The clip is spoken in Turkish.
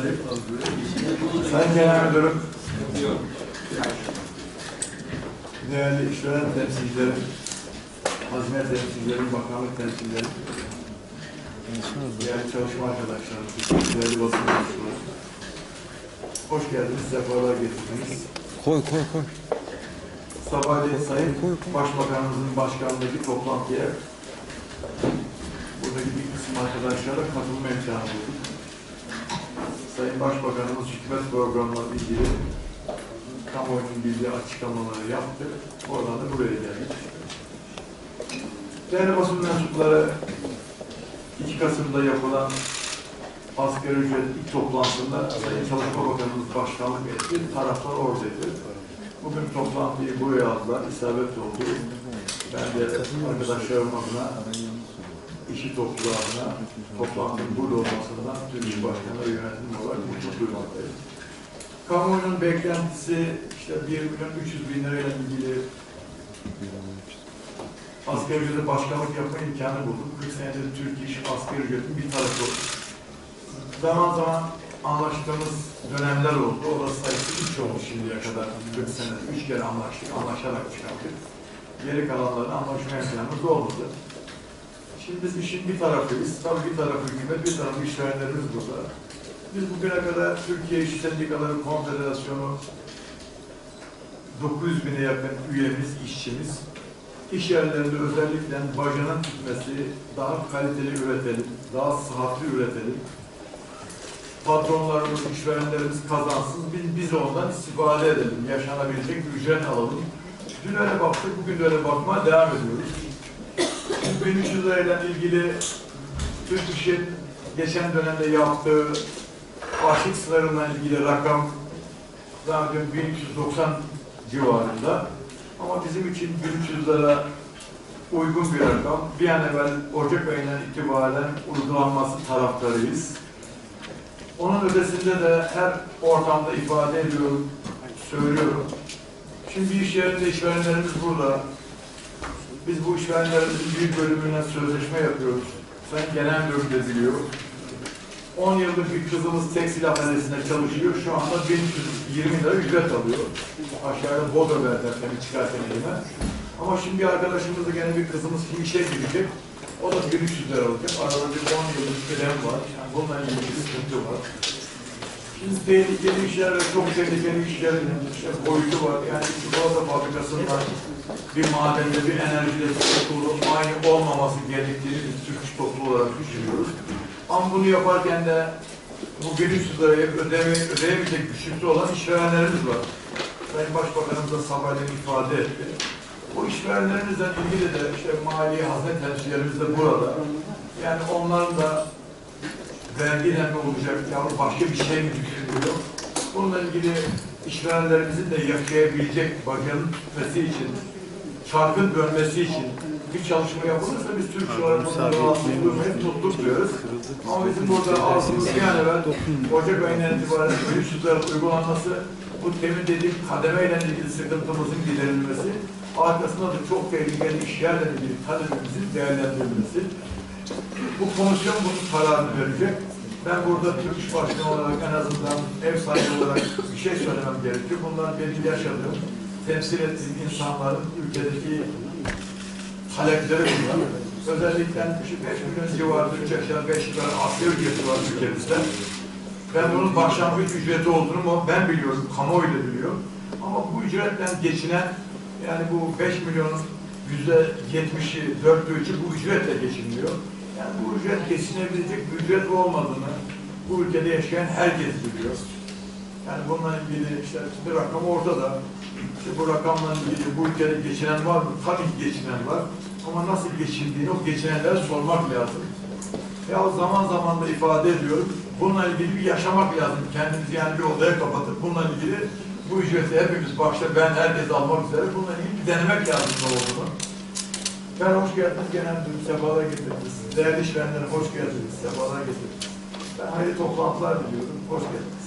Sayın Genel Müdürüm, değerli işveren temsilcilerim, hazine temsilcilerim, bakanlık temsilcilerim, değerli çalışma arkadaşlarım, değerli basın mensupları, hoş geldiniz, sefalar getirdiniz. Koy koy koy. Sabahleyin Sayın Başbakanımızın başkanlığındaki toplantıya buradaki bir kısım arkadaşlara katılma imkanı bulduk. Sayın Başbakanımız hükümet programla ilgili kamuoyunun bildiği açıklamaları yaptı. Oradan da buraya geldik. Değerli basın mensupları 2 Kasım'da yapılan asgari ücret ilk toplantısında Sayın Çalışma Bakanımız başkanlık etti. Taraflar oradaydı. Bugün toplantıyı buraya aldılar. isabet oldu. Ben de arkadaşlarım adına, işi topluluğu adına toplantının burada olmasından Türk İş Başkanı ve yönetim olarak mutluluk duymaktayım. Kamuoyunun beklentisi işte 1 milyon 300 bin lirayla ilgili asgari ücrete başkanlık yapma imkanı bulduk. 40 senedir Türk İş asgari ücretin bir tarafı. Zaman zaman anlaştığımız dönemler oldu. Orası sayısı 3 oldu şimdiye kadar. 40 sene 3 kere anlaştık, anlaşarak çıkarttık. Geri kalanlarla anlaşma imkanımız olmadı. Şimdi biz işin bir tarafıyız. Tabii bir tarafı hükümet, bir tarafı işverenlerimiz burada. Biz bugüne kadar Türkiye İş Sendikaları Konfederasyonu 900 bine yakın üyemiz, işçimiz, iş yerlerinde özellikle bacanın tutması, daha kaliteli üretelim, daha sıhhatli üretelim, patronlarımız, işverenlerimiz kazansın, biz, biz ondan istifade edelim, yaşanabilecek bir ücret alalım. Dün öyle baktık, bugün öyle bakmaya devam ediyoruz. 1300 lirayla ilgili Türk İş'in geçen dönemde yaptığı açlık sınırına ilgili rakam zannediyorum 1390 civarında. Ama bizim için 1300 lira uygun bir rakam. Bir an evvel Ocak ayından itibaren uygulanması taraftarıyız. Onun ötesinde de her ortamda ifade ediyorum, söylüyorum. Şimdi iş yerinde işverenlerimiz burada. Biz bu işverenlerimizin büyük bölümüne sözleşme yapıyoruz. Sayın Genel Müdür de biliyor. 10 yıldır bir kızımız tekstil atölyesinde çalışıyor. Şu anda 1120 lira ücret alıyor. Aşağıda bodo verdiler tabii çıkarken elime. Ama şimdi bir arkadaşımız da gene bir kızımız şimdi işe girecek. O da 1300 lira alacak. Arada bir 10 yıllık kıdem var. Yani bununla ilgili bir sıkıntı var. Şimdi tehlikeli işler çok tehlikeli işlerin işte boyutu var. Yani çikolata fabrikasından bir madende, bir enerjide tutkulu aynı olmaması gerektiğini biz Türk Topluluğu olarak düşünüyoruz. Ama bunu yaparken de bu 1300 lirayı ödeme, ödeyemeyecek güçlükte olan işverenlerimiz var. Sayın Başbakanımız da sabahleyin ifade etti. Bu işverenlerimizle ilgili de işte mali hazne temsilcilerimiz de burada. Yani onların da vergiyle mi olacak, yahut başka bir şey mi düşünülüyor? Bununla ilgili işverenlerimizin de yaşayabilecek bacanın tutması için, çarkın dönmesi için bir çalışma yapılırsa biz Türk olarak bunları rahatsız duymayı tutluk diyoruz. Ama bizim burada ağzımız an evvel Ocak ayından itibaren 300 lira uygulanması, bu demin dediğim kademeyle ilgili sıkıntımızın giderilmesi, arkasında da çok tehlikeli işlerle ilgili talebimizin değerlendirilmesi. Bu komisyon bunun kararını verecek. Ben burada Türk İş Başkanı olarak en azından ev sahibi olarak bir şey söylemem gerekiyor. Bunlar benim yaşadığım, temsil ettiğim insanların ülkedeki talepleri bunlar. Özellikle 5 milyon civarında 3 aşağı 5 yukarı asgari ücreti var ülkemizde. Ben bunun başlangıç ücreti olduğunu ben biliyorum, kamuoyu da biliyor. Ama bu ücretten geçinen, yani bu 5 milyonun yüzde yetmişi, dörtte üçü bu ücretle geçinmiyor. Yani bu ücret geçinebilecek bir ücret olmadığını bu ülkede yaşayan herkes biliyor. Yani bununla ilgili işte bir rakam ortada. İşte bu rakamla ilgili bu ülkede geçinen var mı? Tabii geçinen var. Ama nasıl geçindiğini o geçinenlere sormak lazım. Ya zaman zaman da ifade ediyorum. Bununla ilgili bir yaşamak lazım. Kendimizi yani bir odaya kapatıp bununla ilgili bu ücreti hepimiz başta ben herkes almak üzere bununla ilgili bir denemek lazım ne olduğunu. Ben hoş geldiniz genel müdürüm, sefalar getirdiniz. Değerli işverenlere hoş geldiniz, sefalar getirdiniz. Ben hayırlı toplantılar diliyorum, hoş geldiniz.